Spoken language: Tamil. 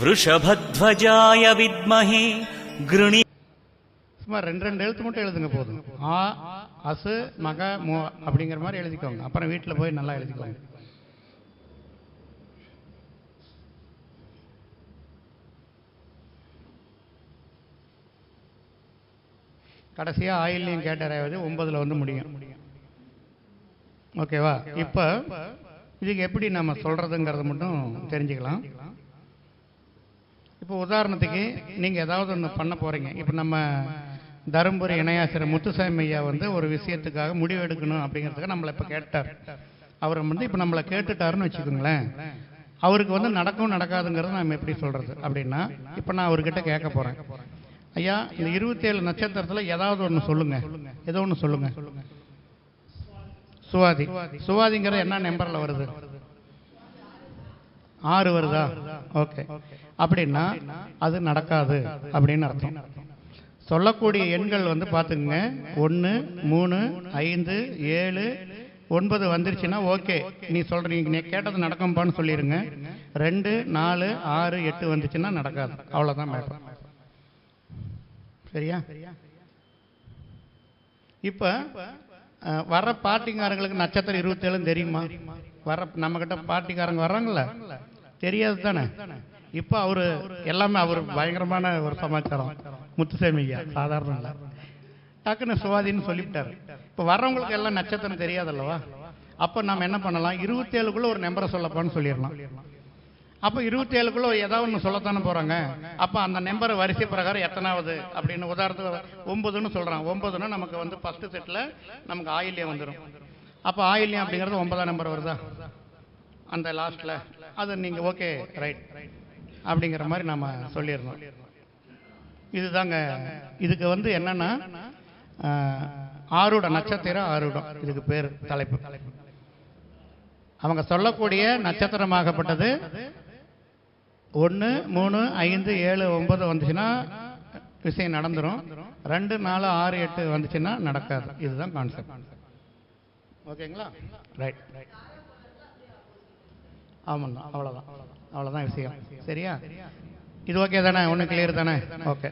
விருஷபத்வஜாய வித்மஹி கிருணி சும்மா ரெண்டு ரெண்டு எழுத்து மட்டும் எழுதுங்க போதும். ஆ அசு மக மோ அப்படிங்கிற மாதிரி எழுதிக்கோங்க. அப்புறம் வீட்டில் போய் நல்லா எழுதிக்கோங்க. கடைசியாக ஆயில்லையும் கேட்டராவது ஒன்பதில் வந்து முடியும். ஓகேவா? இப்போ இதுக்கு எப்படி நம்ம சொல்கிறதுங்கிறத மட்டும் தெரிஞ்சுக்கலாம். இப்போ உதாரணத்துக்கு நீங்கள் ஏதாவது ஒன்று பண்ண போகிறீங்க இப்போ நம்ம தருமபுரி இணையாசிரியர் முத்துசாமி ஐயா வந்து ஒரு விஷயத்துக்காக முடிவு எடுக்கணும் அப்படிங்கிறதுக்காக நம்மளை இப்போ கேட்டார். அவர் வந்து இப்போ நம்மளை கேட்டுட்டாருன்னு வச்சுக்கோங்களேன். அவருக்கு வந்து நடக்கும் நடக்காதுங்கிறத நம்ம எப்படி சொல்கிறது அப்படின்னா இப்போ நான் அவர்கிட்ட கேட்க போகிறேன் ஐயா இந்த இருபத்தேழு நட்சத்திரத்தில் ஏதாவது ஒன்று சொல்லுங்கள் ஏதோ ஒன்று சொல்லுங்கள் சுவாதி. சுவாதிங்கிறது என்ன நம்பரில் வருது? ஆறு வருதா? ஓகே அப்படின்னா அது நடக்காது அப்படின்னு அர்த்தம். சொல்லக்கூடிய எண்கள் வந்து பார்த்துங்க ஒன்று மூணு ஐந்து ஏழு ஒன்பது வந்துருச்சுன்னா ஓகே நீ சொல்கிறீங்க நீ கேட்டது நடக்கும்பான்னு சொல்லிடுங்க ரெண்டு நாலு ஆறு எட்டு வந்துச்சுன்னா நடக்காது. அவ்வளோதான் மேடம் சரியா? இப்போ வர வர்ற நட்சத்திரம் இருபத்தேழுன்னு தெரியுமா? வர நம்மக்கிட்ட பாட்டிக்காரங்க வர்றாங்கல்ல? தெரியாது தானே இப்போ அவரு எல்லாமே அவர் பயங்கரமான ஒரு சமாச்சாரம். முத்துசாமி ஐயா சாதாரண இல்லை. டக்குன்னு சுவாதின்னு சொல்லிவிட்டாரு. இப்போ வர்றவங்களுக்கு எல்லாம் நட்சத்திரம் தெரியாதல்லவா? அப்போ நம்ம என்ன பண்ணலாம்? இருபத்தேழுக்குள்ள ஒரு நம்பரை சொல்லப்பான்னு சொல்லிடலாம். அப்போ இருபத்தேழுக்குள்ள ஏதாவது ஒன்று சொல்லத்தானே போகிறாங்க அப்போ அந்த நம்பர் வரிசை பிரகாரம் எத்தனாவது அப்படின்னு உதாரணத்துக்கு ஒன்பதுன்னு சொல்கிறான் ஒன்பதுன்னா நமக்கு வந்து ஃபஸ்ட்டு செட்டில் நமக்கு ஆயில்யம் வந்துடும் அப்போ ஆயில்யம் அப்படிங்கிறது ஒன்பதாம் நம்பர் வருதா? அந்த லாஸ்ட்டில் அது நீங்கள் ஓகே ரைட் அப்படிங்கிற மாதிரி நம்ம சொல்லிடணும். இதுதாங்க இதுக்கு வந்து என்னன்னா ஆருட நட்சத்திரம் ஆருடம். இதுக்கு பேர் தலைப்பு. அவங்க சொல்லக்கூடிய நட்சத்திரமாகப்பட்டது ஒன்று மூணு ஐந்து ஏழு ஒன்பது வந்துச்சுன்னா விஷயம் நடந்துரும். ரெண்டு நாலு ஆறு எட்டு வந்துச்சுன்னா நடக்காது. இதுதான் கான்செப்ட் ஓகேங்களா? ரைட் ரைட் ஆமாண்ணா அவ்வளோதான் அவ்வளோதான் விஷயம். சரியா? இது ஓகே தானே? ஒன்றும் கிளியர் தானே? ஓகே